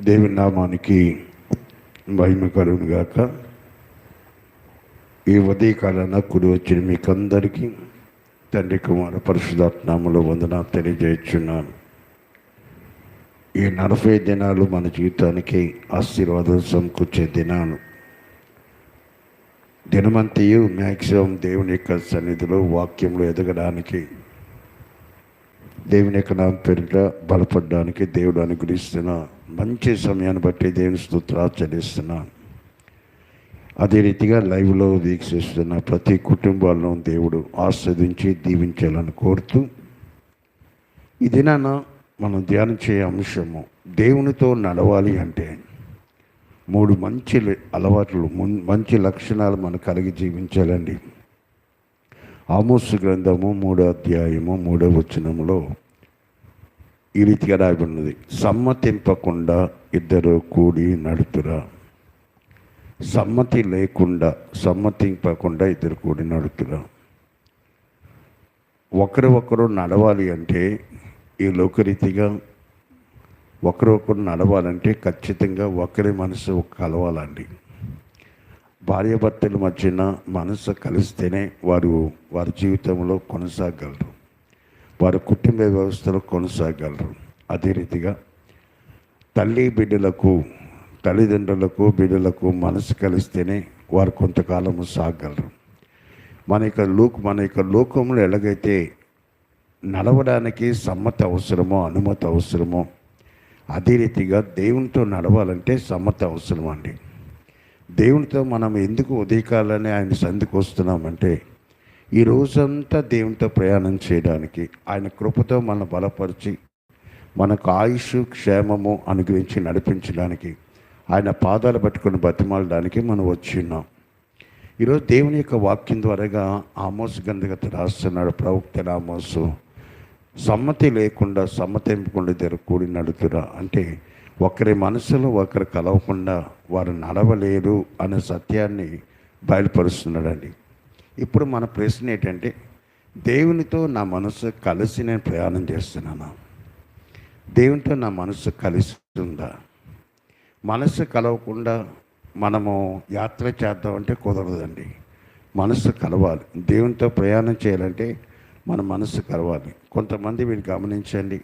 దేవుని నామానికి మహిమ కలుగును గాక. ఈ ఉదయకాలన కుడి వచ్చిన మీకందరికీ తండ్రి కుమార పరిశుధాత్నామలో వందన తెలియజేస్తున్నాను. ఈ నలభై దినాలు మన జీవితానికి ఆశీర్వాదం సమకూర్చే దినాలు. దినమంతయు మ్యాక్సిమం దేవుని యొక్క సన్నిధిలో వాక్యంలో ఎదగడానికి దేవుని యొక్క నామ పేరిట బలపడడానికి దేవుడు అనుగ్రహిస్తున్న మంచి సమయాన్ని బట్టి దేవుని స్తోత్రాలు చెల్లిస్తున్నాను అదే రీతిగా లైవ్లో వీక్షిస్తున్న ప్రతి కుటుంబాలను దేవుడు ఆస్వాదించి దీవించాలని కోరుతూ ఈ దినాన మనం ధ్యానం చేయ అంశము దేవునితో నడవాలి అంటే మూడు మంచి అలవాట్లు మంచి లక్షణాలు మనం కలిగి జీవించాలండి. ఆమోసు గ్రంథము మూడో అధ్యాయము మూడో వచనములో ఈ రీతిగా రాయబడినది. సమ్మతింపకుండా ఇద్దరు కూడి నడుతురా. సమ్మతి లేకుండా సమ్మతింపకుండా ఇద్దరు కూడి నడుతురా. ఒకరు ఒకరు నడవాలి అంటే ఈ లోకరీతిగా ఒకరు ఒకరు నడవాలంటే ఖచ్చితంగా ఒకరి మనసు కలవాలండి. భార్యాభర్తల మధ్యన మనసు కలిస్తేనే వారు వారి జీవితంలో కొనసాగలరు. వారి కుటుంబ వ్యవస్థలో కొనసాగలరు. అదే రీతిగా తల్లి బిడ్డలకు తల్లిదండ్రులకు బిడ్డలకు మనసు కలిస్తేనే వారు కొంతకాలము సాగలరు. మన యొక్క లోక్ మన యొక్క లోకంలో ఎలాగైతే నడవడానికి సమ్మతి అవసరమో అనుమతి అవసరమో అదే రీతిగా దేవునితో నడవాలంటే సమ్మతి అవసరం అండి దేవునితో మనం ఎందుకు ఉదయకాలని ఆయన సంధికి వస్తున్నామంటే ఈ రోజంతా దేవునితో ప్రయాణం చేయడానికి ఆయన కృపతో మనం బలపరిచి మనకు ఆయుష్ క్షేమము అనుగ్రహించి నడిపించడానికి ఆయన పాదాలు పట్టుకొని బతిమాలడానికి మనం వచ్చి ఉన్నాం. ఈరోజు దేవుని యొక్క వాక్యం ద్వారాగా ఆమోస్ గంధగత రాస్తున్నాడు ప్రవక్త ఆమోసు సమ్మతి లేకుండా సమ్మతింపకుండా దగ్గర కూడి నడుతురా అంటే ఒకరి మనసులో ఒకరు కలవకుండా వారు నడవలేరు అనే సత్యాన్ని బయలుపరుస్తున్నాడండి. ఇప్పుడు మన ప్రశ్న ఏంటంటే దేవునితో నా మనసు కలిసి నేను ప్రయాణం చేస్తున్నాను? దేవునితో నా మనసు కలిసి ఉందా? మనసు కలవకుండా మనము యాత్ర చేద్దామంటే కుదరదండి. మనసు కలవాలి. దేవునితో ప్రయాణం చేయాలంటే మన మనసు కలవాలి. కొంతమంది మీరు గమనించండి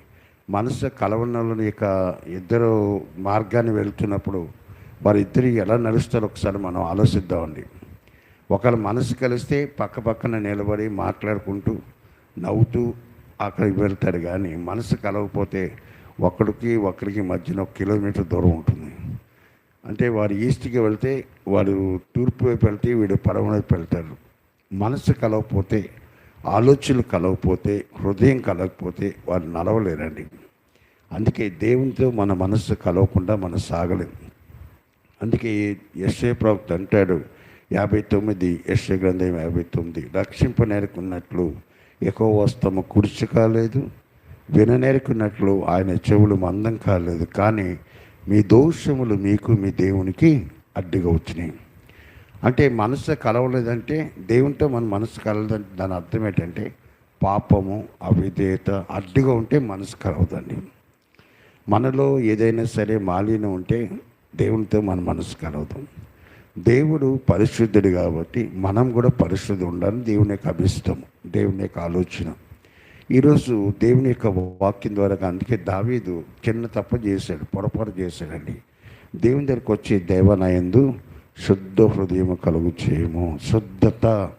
మనసు కలవనల యొక్క ఇద్దరు మార్గాన్ని వెళ్తున్నప్పుడు వారిద్దరు ఎలా నడుస్తారో ఒకసారి మనం ఆలోచిద్దామండి. ఒకళ్ళ మనసు కలిస్తే పక్క పక్కన నిలబడి మాట్లాడుకుంటూ నవ్వుతూ అక్కడికి వెళ్తారు కానీ మనసు కలవకపోతే ఒకడికి ఒకరికి మధ్యన ఒక కిలోమీటర్ దూరం ఉంటుంది. అంటే వారు ఈస్ట్కి వెళ్తే వారు తూర్పు వైపు వెళ్తే వీడు పడవ వైపు వెళ్తారు. మనసు కలవకపోతే ఆలోచనలు కలవకపోతే హృదయం కలవకపోతే వారు నడవలేరండి. అందుకే దేవునితో మన మనస్సు కలవకుండా మనం సాగలేం. అందుకే యశ్వ ప్రవక్త అంటాడు యాభై తొమ్మిది యశ్వ గ్రంథం యాభై తొమ్మిది. రక్షింపనేరుకున్నట్లు ఎక్కువ వస్తము కుర్చీ కాలేదు విననేరుకున్నట్లు ఆయన చెవులు మందం కాలేదు కానీ మీ దోషములు మీకు మీ దేవునికి అడ్డుగా వచ్చినాయి. అంటే మనసు కలవలేదంటే దేవునితో మన మనసు కలవదంటే దాని అర్థం ఏంటంటే పాపము అవిధేయత అడ్డుగా ఉంటే మనసు కలవదండి. మనలో ఏదైనా సరే మాలిన్యం ఉంటే దేవునితో మన మనసు కలవదు. దేవుడు పరిశుద్ధుడు కాబట్టి మనం కూడా పరిశుద్ధి ఉండాలని దేవుని యొక్క అభిష్టం దేవుని యొక్క ఆలోచన. ఈరోజు దేవుని యొక్క వాక్యం ద్వారా అందుకే దావీదు చిన్న తప్పు చేశాడు పొరపాటు చేశాడండి. దేవుని దగ్గరికి వచ్చి దేవనాయందు శుద్ధ హృదయం కలుగు చేయము. శుద్ధత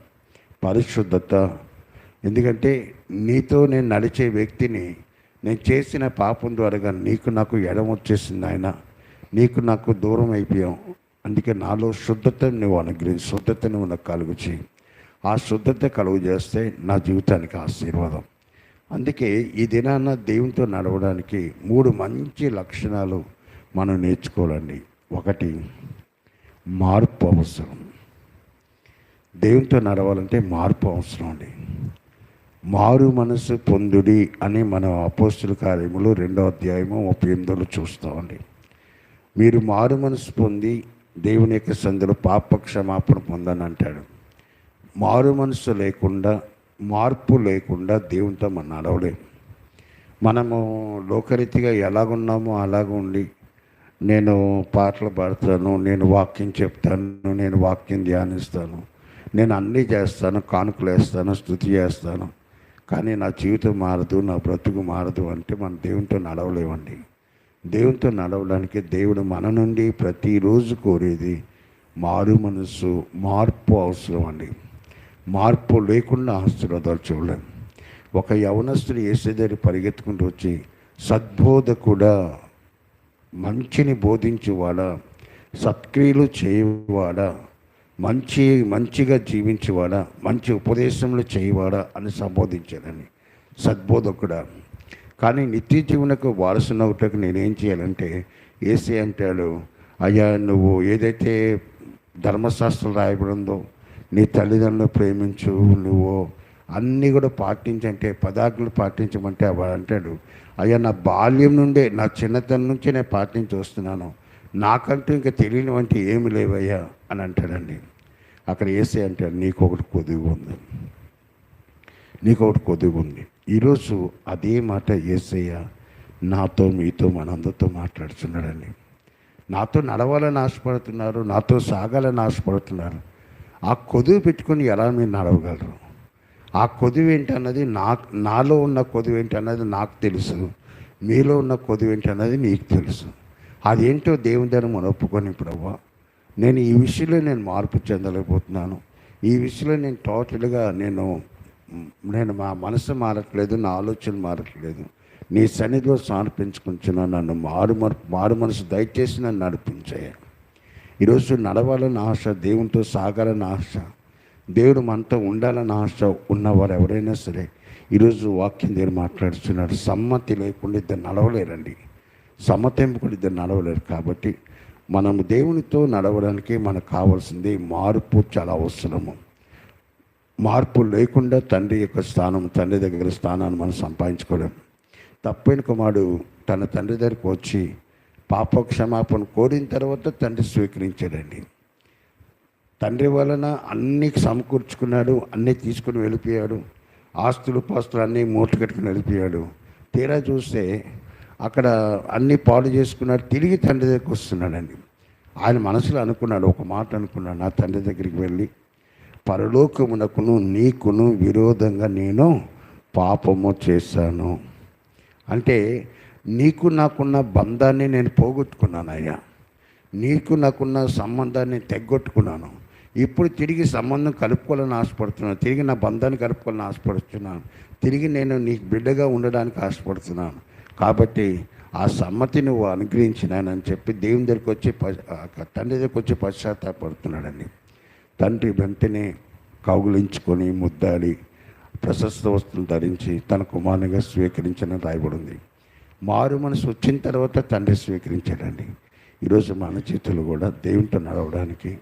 పరిశుద్ధత. ఎందుకంటే నీతో నేను నడిచే వ్యక్తిని నేను చేసిన పాపం ద్వారా నీకు నాకు ఎడం వచ్చేసింది ఆయన. నీకు నాకు దూరం అయిపోయాం. అందుకే నాలో శుద్ధత నువ్వు అనుగ్రహించి శుద్ధత నువ్వు నాకు కలుగు చేయి. ఆ శుద్ధత కలుగు చేస్తే నా జీవితానికి ఆశీర్వాదం. అందుకే ఈ దినాన దేవునితో నడవడానికి మూడు మంచి లక్షణాలు మనం నేర్చుకోవాలండి. ఒకటి మార్పు అవసరం. దేవునితో నడవాలంటే మార్పు అవసరం అండి. మారు మనసు పొందుడి అని మనం అపోస్తుల కార్యములు రెండో అధ్యాయము ముప్పై ఎనిమిదిలో చూస్తామండి. మీరు మారు మనసు పొంది దేవుని యొక్క సందులో పాప క్షమాపణ పొందని అంటాడు. మారు మనసు లేకుండా మార్పు లేకుండా దేవునితో మనం నడవలేము. మనము లోకరీతిగా ఎలాగున్నామో అలాగ ఉండి నేను పాటలు పాడతాను నేను వాక్యం చెప్తాను నేను వాక్యం ధ్యానిస్తాను నేను అన్నీ చేస్తాను కానుకలు వేస్తాను స్థుతి చేస్తాను. కానీ నా జీవితం మారదు నా బ్రతుకు మారదు అంటే మన దేవునితో నడవలేమండి. దేవునితో నడవడానికి దేవుడు మన నుండి ప్రతిరోజు కోరేది మారు మనసు మార్పు అవసరం అండి. మార్పు లేకుండా ఆశీర్వాదాలు చూడలేం. ఒక యవనస్తుడు ఏసే దగ్గర పరిగెత్తుకుంటూ వచ్చి సద్బోధ కూడా మంచిని బోధించేవాడా సత్క్రియలు చేయవాడా మంచి మంచిగా జీవించేవాడా మంచి ఉపదేశంలో చేయవాడా అని సంబోధించాడని సద్బోధకుడా. కానీ నిత్య జీవనకు వారసునవుటకు నేనేం చేయాలంటే ఏసీ అంటాడు అయ్యా నువ్వు ఏదైతే ధర్మశాస్త్రం రాయబడిందో నీ తల్లిదండ్రులు ప్రేమించు నువ్వు అన్నీ కూడా పాటించంటే పదార్థాలు పాటించమంటే వాడు అంటాడు అయ్యా నా బాల్యం నుండే నా చిన్నతనం నుంచి నేను పాటించి వస్తున్నాను. నాకంటూ ఇంకా తెలియని వంటి ఏమి లేవయ్యా అని అంటాడండి. అక్కడ ఏసే అంటాడు నీకు ఒకటి కొద్దిగా ఉంది. నీకు ఒకటి కొద్దిగా ఉంది. ఈరోజు అదే మాట ఏసయ్య నాతో మీతో మనందరితో మాట్లాడుతున్నాడండి నాతో నడవాలని ఆశపడుతున్నారు నాతో సాగాలని ఆశపడుతున్నారు. ఆ కొదువు పెట్టుకొని ఎలా మీరు నడవగలరు? ఆ కొదువు ఏంటన్నది నా నాలో ఉన్న కొదువు ఏంటన్నది నాకు తెలుసు. మీలో ఉన్న కొదువు ఏంటన్నది నీకు తెలుసు. అదేంటో దేవుని దగ్గర మనం ఒప్పుకొని ప్రభా నేను ఈ విషయంలో నేను మార్పు చెందలేకపోతున్నాను. ఈ విషయంలో నేను టోటల్గా నేను నేను మా మనసు మారట్లేదు నా ఆలోచన మారట్లేదు. నీ సన్నిధిలో సమర్పించుకుంటున్నాను నన్ను మారు మారు మనసు దయచేసి నన్ను నడిపించాయి. ఈరోజు నడవాలని ఆశ దేవునితో సాగాలని ఆశ దేవుడు మనతో ఉండాలని ఆశ ఉన్నవారు ఎవరైనా సరే ఈరోజు వాక్యం దేవుడు మాట్లాడుతున్నాడు సమ్మతి లేకుండా ఇద్దరు నడవలేరండి. సమ్మతింపుకుని ఇద్దరు నడవలేరు కాబట్టి మనము దేవునితో నడవడానికి మనకు కావాల్సింది మార్పు చాలా అవసరము. మార్పు లేకుండా తండ్రి యొక్క స్థానం తండ్రి దగ్గర స్థానాన్ని మనం సంపాదించుకోవడం తప్పైన కుమారుడు తన తండ్రి దగ్గరికి వచ్చి పాప క్షమాపణ కోరిన తర్వాత తండ్రి స్వీకరించాడండి. తండ్రి వలన అన్నీ సమకూర్చుకున్నాడు అన్నీ తీసుకుని వెళ్ళిపోయాడు. ఆస్తులు పాస్తులు అన్నీ మూట కట్టుకుని వెళ్ళిపోయాడు. తీరా చూస్తే అక్కడ అన్నీ పాడు చేసుకున్నాడు తిరిగి తండ్రి దగ్గరికి వస్తున్నాడండి. ఆయన మనసులో అనుకున్నాడు ఒక మాట అనుకున్నాడు నా తండ్రి దగ్గరికి వెళ్ళి పరలోకమునకును నీకును విరోధంగా నేను పాపము చేశాను. అంటే నీకు నాకున్న బంధాన్ని నేను పోగొట్టుకున్నాను అయ్యా నీకు నాకున్న సంబంధాన్ని తెగ్గొట్టుకున్నాను. ఇప్పుడు తిరిగి సంబంధం కలుపుకోవాలని ఆశపడుతున్నాను. తిరిగి నా బంధాన్ని కలుపుకోవాలని ఆశపడుతున్నాను. తిరిగి నేను నీకు బిడ్డగా ఉండడానికి ఆశపడుతున్నాను. కాబట్టి ఆ సమ్మతి నువ్వు అనుగ్రహించినానని చెప్పి దేవుని దగ్గరికి వచ్చి తండ్రి దగ్గరికి వచ్చి పశ్చాత్తాపడుతున్నాడండి. తండ్రి వెంటనే కౌగులించుకొని ముద్దాడి ప్రశస్త వస్తువులు ధరించి తన కుమారునిగా స్వీకరించని రాయబడింది. మారు మనసు వచ్చిన తర్వాత తండ్రి స్వీకరించాడండి. ఈరోజు మన చేతులు కూడా దేవునితో నడవడానికి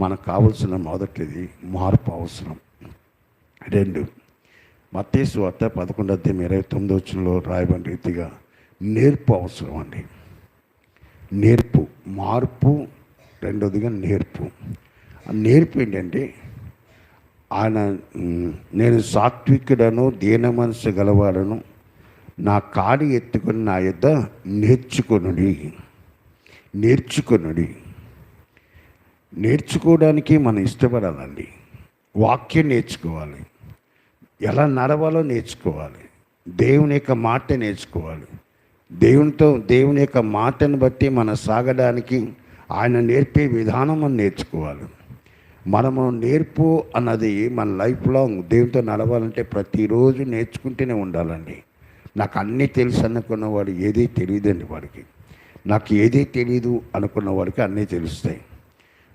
మనకు కావలసిన మొదటిది మార్పు అవసరం. రెండు మత్తేసు వార్త పదకొండు అధ్యాయం ఇరవై తొమ్మిది వచ్చినలో రాయబడిన రీతిగా నేర్పు అవసరం అండి నేర్పు మార్పు రెండోదిగా నేర్పు. నేర్పు ఏంటంటే ఆయన నేను సాత్వికుడను దీన మనసు గలవాడను నా కాడి ఎత్తుకుని నా యొద్ద నేర్చుకొనుడి. నేర్చుకొనుడి. నేర్చుకోవడానికి మనం ఇష్టపడాలండి. వాక్యం నేర్చుకోవాలి. ఎలా నడవాలో నేర్చుకోవాలి. దేవుని యొక్క మాట నేర్చుకోవాలి. దేవునితో దేవుని యొక్క మాటను బట్టి మనం సాగడానికి ఆయన నేర్పే విధానం మనం నేర్చుకోవాలి. మనము నేర్పు అన్నది మన లైఫ్ లాంగ్ దేవునితో నడవాలంటే ప్రతిరోజు నేర్చుకుంటూనే ఉండాలండి. నాకు అన్నీ తెలుసు అనుకున్న వాడు ఏదీ తెలియదండి వాడికి. నాకు ఏదీ తెలియదు అనుకున్న వాడికి అన్నీ తెలుస్తాయి.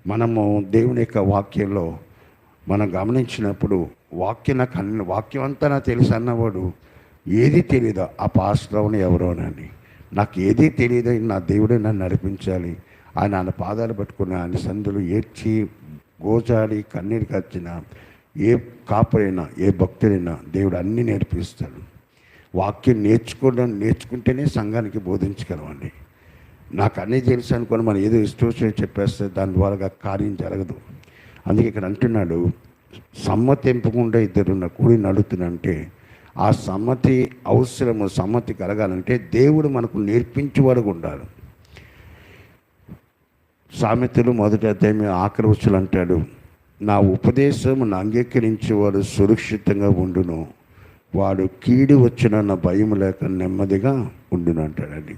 మనము దేవుని యొక్క వాక్యంలో మనం గమనించినప్పుడు వాక్యం నాకు అన్ని వాక్యం అంతా నాకు తెలుసు అన్నవాడు ఏది తెలియదు ఆ పాస్టర్ని ఎవరోనని నాకు ఏదీ తెలియదు నా దేవుడే నన్ను నడిపించాలి. ఆయన ఆయన పాదాలు పట్టుకుని ఆయన సందులు ఏడ్చి గోచాడి కన్నీరు కచ్చిన ఏ కాపరైనా ఏ భక్తుడైనా దేవుడు అన్నీ నేర్పిస్తాడు. వాక్యం నేర్చుకోవడం నేర్చుకుంటేనే సంఘానికి బోధించగలమండి. నాకు అన్నీ తెలుసు అనుకుని మనం ఏదో ఇష్టం చెప్పేస్తే దాని ద్వారా కార్యం జరగదు. అందుకే ఇక్కడ అంటున్నాడు సమ్మతి ఎంపకుండా ఇద్దరున్న కూడి నడుతున్నంటే ఆ సమ్మతి అవసరము సమ్మతి కలగాలంటే దేవుడు మనకు నేర్పించేవాడుగా ఉండాలి. సామెతలు మొదటి అధ్యాయం ఆఖరి వచ్చులు అంటాడు నా ఉపదేశమును అంగీకరించేవాడు సురక్షితంగా ఉండును వాడు కీడి వచ్చిన భయం లేక నెమ్మదిగా ఉండును అంటాడండి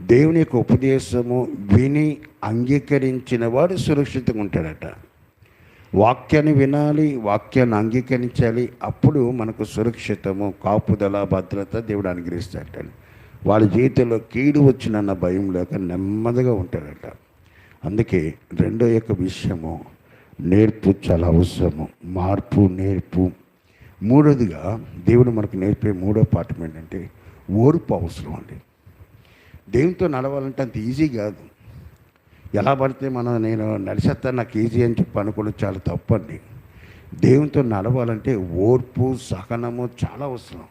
దేవుని యొక్క ఉపదేశము విని అంగీకరించిన వాడు సురక్షితంగా ఉంటాడట. వాక్యాన్ని వినాలి వాక్యాన్ని అంగీకరించాలి అప్పుడు మనకు సురక్షితము కాపుదల భద్రత దేవుడు అనుగ్రహిస్తాడట వాళ్ళ జీవితంలో కీడు వచ్చినన్న భయం లేక నెమ్మదిగా ఉంటాడట. అందుకే రెండో యొక్క విషయము నేర్పు చాలా అవసరము. మార్పు నేర్పు. మూడోదిగా దేవుడు మనకు నేర్పే మూడో పాఠం ఏంటంటే ఓర్పు అవసరం అండి. దేవునితో నడవాలంటే అంత ఈజీ కాదు. ఎలా పడితే మనం నేను నడిచేస్తాను నాకు ఈజీ అని చెప్పి అనుకోవడం చాలా తప్పండి. దేవునితో నడవాలంటే ఓర్పు సహనము చాలా అవసరం.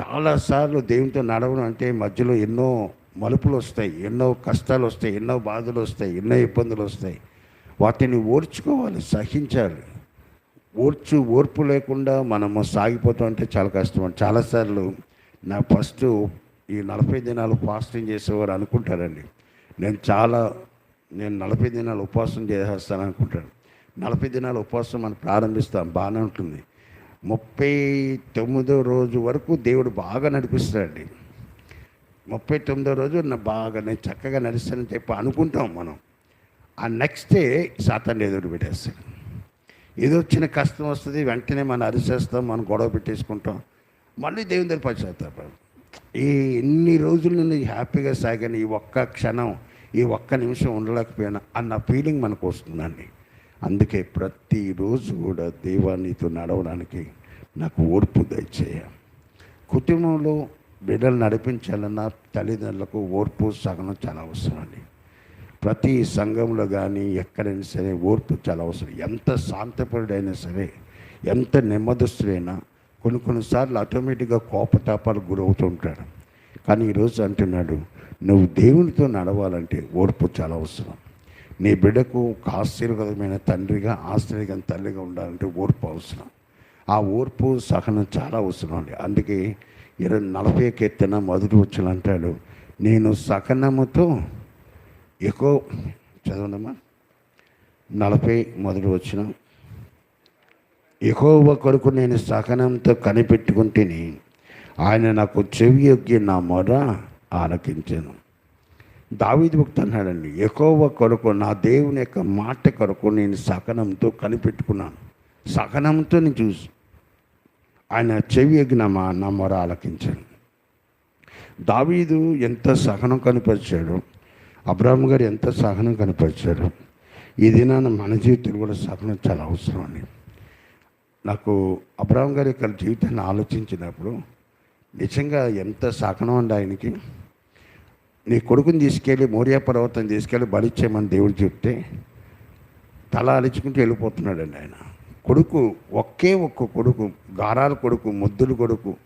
చాలాసార్లు దేవునితో నడవడం అంటే మధ్యలో ఎన్నో మలుపులు వస్తాయి ఎన్నో కష్టాలు వస్తాయి ఎన్నో బాధలు వస్తాయి ఎన్నో ఇబ్బందులు వస్తాయి వాటిని ఓర్చుకోవాలి సహించాలి. ఓర్చు ఓర్పు లేకుండా మనము సాగిపోతాం అంటే చాలా కష్టం. చాలాసార్లు నా ఫస్ట్ ఈ నలభై దినాలు ఫాస్టింగ్ చేసేవారు అనుకుంటారండి. నేను చాలా నేను నలభై దినాలు ఉపవాసం చేసేస్తాను అనుకుంటాను నలభై దినాలు ఉపవాసం మనం ప్రారంభిస్తాం బాగానే ఉంటుంది. ముప్పై తొమ్మిదో రోజు వరకు దేవుడు బాగా నడిపిస్తాడండి. ముప్పై తొమ్మిదో రోజు నా బాగా నేను చక్కగా నడుస్తానని చెప్పి అనుకుంటాం మనం. ఆ నెక్స్ట్ డే సాతాన్ని ఎదురు పెట్టేస్తాడు. ఏదో వచ్చిన కష్టం వస్తుంది వెంటనే మనం అరిచేస్తాం మనం గొడవ పెట్టేసుకుంటాం. మళ్ళీ దేవుని దగ్గర పశ్చాత్తాపం. ఈ ఎన్ని రోజుల నుండి హ్యాపీగా సాగాను ఈ ఒక్క క్షణం ఈ ఒక్క నిమిషం ఉండలేకపోయినా అన్న ఫీలింగ్ మనకు వస్తుందండి. అందుకే ప్రతిరోజు కూడా దేవానితో నడవడానికి నాకు ఓర్పు దయచేయ. కుటుంబంలో బిడ్డలు నడిపించాలన్న తల్లిదండ్రులకు ఓర్పు సగనం చాలా అవసరం అండి. ప్రతి సంఘంలో కానీ ఎక్కడైనా సరే ఓర్పు చాలా అవసరం. ఎంత శాంతపరుడైనా సరే ఎంత నెమ్మదస్తుడైనా కొన్ని కొన్నిసార్లు ఆటోమేటిక్గా కోపతాపాలు గురవుతూ ఉంటాడు. కానీ ఈరోజు అంటున్నాడు నువ్వు దేవునితో నడవాలంటే ఓర్పు చాలా అవసరం. నీ బిడ్డకు ఒక ఆశీర్వాదమైన తండ్రిగా ఆశ్చర్యమైన తల్లిగా ఉండాలంటే ఓర్పు అవసరం. ఆ ఓర్పు సహనం చాలా అవసరం అండి. అందుకే ఇరవై నలభై కీర్తన మొదటి వచ్చులు అంటాడు. నేను సకనముతో ఎక్కువ చదవండమ్మా. నలభై మొదటి వచ్చిన. ఎక్కువ కొడుకు నేను సహనంతో కనిపెట్టుకుంటేని ఆయన నాకు చెవి యొగ్గి నా మొర ఆలకించాను. దావీది భక్తి అన్నాడండి ఎక్కువ కొరకు నా దేవుని యొక్క మాట కొరకు నేను సహనంతో కనిపెట్టుకున్నాను. సహనంతో నేను చూసి ఆయన చెవి ఎగిన మా నా మొర ఆలకించాను దావీదు ఎంత సహనం కనిపరిచాడు అబ్రాహ్మ గారు ఎంత సహనం కనిపరిచాడు ఈ దినాన మన జీవితంలో కూడా సహనం చాలా అవసరం అండి. నాకు అబ్రాహ్మ గారి యొక్క జీవితాన్ని ఆలోచించినప్పుడు నిజంగా ఎంత సహనం అండి ఆయనకి. నీ కొడుకుని తీసుకెళ్ళి మోరియా పర్వతం తీసుకెళ్ళి బలిచ్చేయమని దేవుడు చెప్తే తల అలిచుకుంటూ వెళ్ళిపోతున్నాడండి ఆయన. కొడుకు ఒకే ఒక్క కొడుకు గారాల కొడుకు ముద్దుల కొడుకు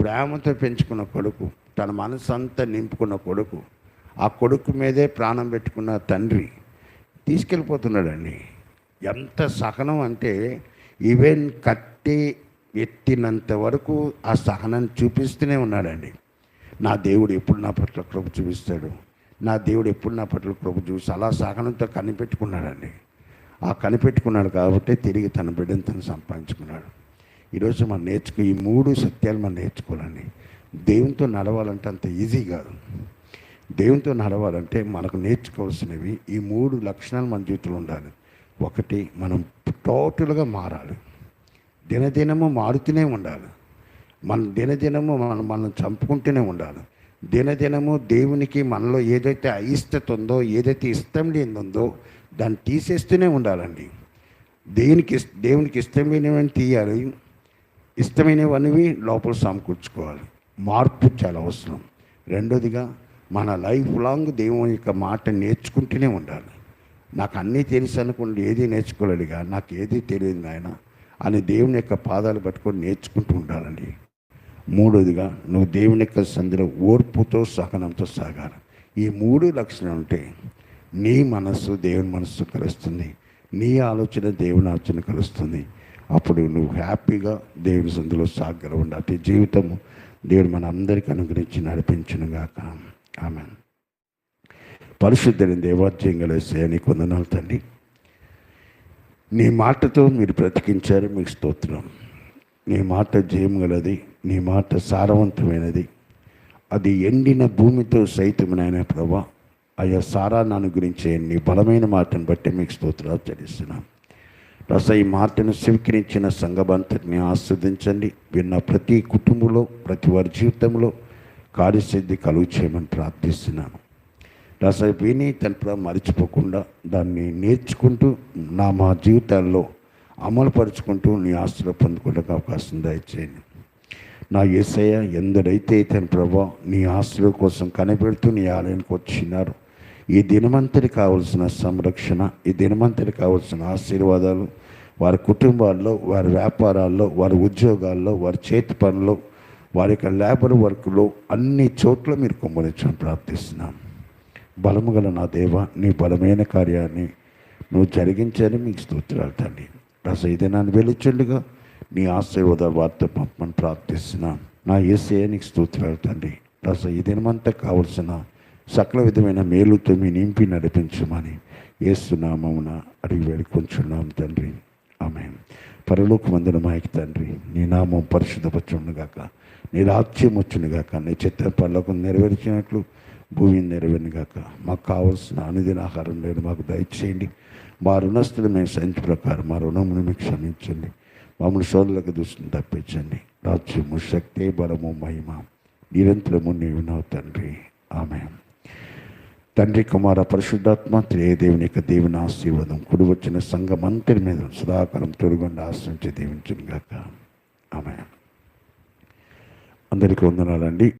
ప్రేమతో పెంచుకున్న కొడుకు తన మనసు అంతా నింపుకున్న కొడుకు ఆ కొడుకు మీదే ప్రాణం పెట్టుకున్న తండ్రి తీసుకెళ్ళిపోతున్నాడండి. ఎంత సహనం అంటే ఈవెన్ కట్టి ఎత్తినంత వరకు ఆ సహనాన్ని చూపిస్తూనే ఉన్నాడండి. నా దేవుడు ఎప్పుడు నా పట్ల కృప చూపిస్తాడు? నా దేవుడు ఎప్పుడు నా పట్ల కృప చూసి అలా సహనంతో కనిపెట్టుకున్నాడండి. ఆ కనిపెట్టుకున్నాడు కాబట్టి తిరిగి తన బిడ్డను తను సంపాదించుకున్నాడు. ఈరోజు మనం నేర్చుకు ఈ మూడు సత్యాలు మనం నేర్చుకోవాలండి. దేవునితో నడవాలంటే అంత ఈజీ కాదు. దేవునితో నడవాలంటే మనకు నేర్చుకోవాల్సినవి ఈ మూడు లక్షణాలు మన జీవితంలో ఉండాలి. ఒకటి మనం టోటల్గా మారాలి. దినదినము మారుతూనే ఉండాలి. మన దినదినము మనం మనం చంపుకుంటూనే ఉండాలి. దినదినము దేవునికి మనలో ఏదైతే అయిష్టత ఉందో ఏదైతే ఇష్టం లేనిందో దాన్ని తీసేస్తూనే ఉండాలండి. దేవునికి దేవునికి ఇష్టమైనవన్నీ తీయాలి. ఇష్టమైనవన్నీ లోపల సమకూర్చుకోవాలి. మార్పు చాలా అవసరం. రెండోదిగా మన లైఫ్ లాంగ్ దేవుని యొక్క మాట నేర్చుకుంటూనే ఉండాలి. నాకు అన్నీ తెలుసు అనుకోండి ఏది నేర్చుకోలేడుగా నాకు ఏది తెలియదు నాయన అని దేవుని యొక్క పాదాలు పట్టుకొని నేర్చుకుంటూ ఉండాలండి. మూడోదిగా నువ్వు దేవుని యొక్క సంధిలో ఓర్పుతో సహనంతో సాగాలి. ఈ మూడు లక్షణాలు ఉంటే నీ మనస్సు దేవుని మనస్సు కలుస్తుంది. నీ ఆలోచన దేవుని ఆలోచన కలుస్తుంది. అప్పుడు నువ్వు హ్యాపీగా దేవుని సందులో సాగలవండి అటు జీవితము దేవుడు మన అందరికీ అనుగ్రహించి నడిపించునుగాక. ఆమె పరిశుద్ధని దేవాధ్యం కలిసే నీకు వందనాలు తండ్రి. నీ మాటతో మీరు బ్రతికించారు మీకు స్తోత్రం. నీ మాట జయం గలది నీ మాట సారవంతమైనది. అది ఎండిన భూమితో సైతం నాయన ప్రభా. అయ్యా సారాన్ని గురించి నీ బలమైన మాటను బట్టి మీకు స్తోత్రాలు చెల్లిస్తున్నాను రస ఈ మాటను స్వీకరించిన సంఘబంతటిని ఆస్వాదించండి. విన్న ప్రతి కుటుంబంలో ప్రతి వారి జీవితంలో కార్యసిద్ధి కలుగు చేయమని ప్రార్థిస్తున్నాను రస విని తనపడ మరిచిపోకుండా దాన్ని నేర్చుకుంటూ నా మా జీవితాల్లో అమలుపరుచుకుంటూ నీ ఆస్తులు పొందుకోవడానికి అవకాశం దయచేయండి. నా ఏసయ్య ఎందరైతే తన ప్రభా నీ ఆస్తుల కోసం కనిపెడుతూ నీ ఆలయానికి వచ్చినారు ఈ దినమంతటి కావలసిన సంరక్షణ ఈ దినమంతటి కావలసిన ఆశీర్వాదాలు వారి కుటుంబాల్లో వారి వ్యాపారాల్లో వారి ఉద్యోగాల్లో వారి చేతి పనులు వారి యొక్క లేబర్ వర్క్లో అన్ని చోట్ల మీరు కుమ్మరించని ప్రార్థిస్తున్నాను బలము గల నా దేవ నీ బలమైన కార్యాన్ని నువ్వు జరిగించని మీకు స్తోత్రాలు తండ్రి. రస ఇది నన్ను వెలుచుండగా నీ ఆశీర్వాద వార్త పంపమని ప్రార్థిస్తున్నాను నా ఏసే నీకు స్తోత్రాలు తండ్రి. రస ఈ దినమంతా కావలసిన సకల విధమైన మేలుతో మీ నింపి నడిపించమని ఏసునామమున అడిగి వేడుకొంచున్నాం తండ్రి. ఆమె పరలోక మందిన మాయకి తండ్రి. నీ నామం పరిశుద్ధపరచుండుగాక నీ రాజ్యం వచ్చునుగాక. నీ చిత్ర పరలోకం నెరవేర్చినట్లు భూమిని నెరవేరుగాక మాకు కావాల్సిన అనుదిన ఆహారం లేదు. మాకు దయచేయండి. మా రుణస్థులు మేము సంచి ప్రకారం మా రుణమును మీకు క్షమించండి. మమ్మల్ని సోదరులకు దృష్టిని తప్పించండి. రాజ్యము శక్తి బలము మహిమ నిరంతరము నీవు నావు తండ్రి. ఆమె తండ్రి కుమార పరిశుద్ధాత్మ త్రే దేవుని యొక్క దేవుని ఆశీర్వాదం కుడి వచ్చిన సంఘం అంతటి మీద సదాకాలం తొడుగుండి ఆశ్రయించి దీవించును గాక ఆమె అందరికీ వందనాలండి.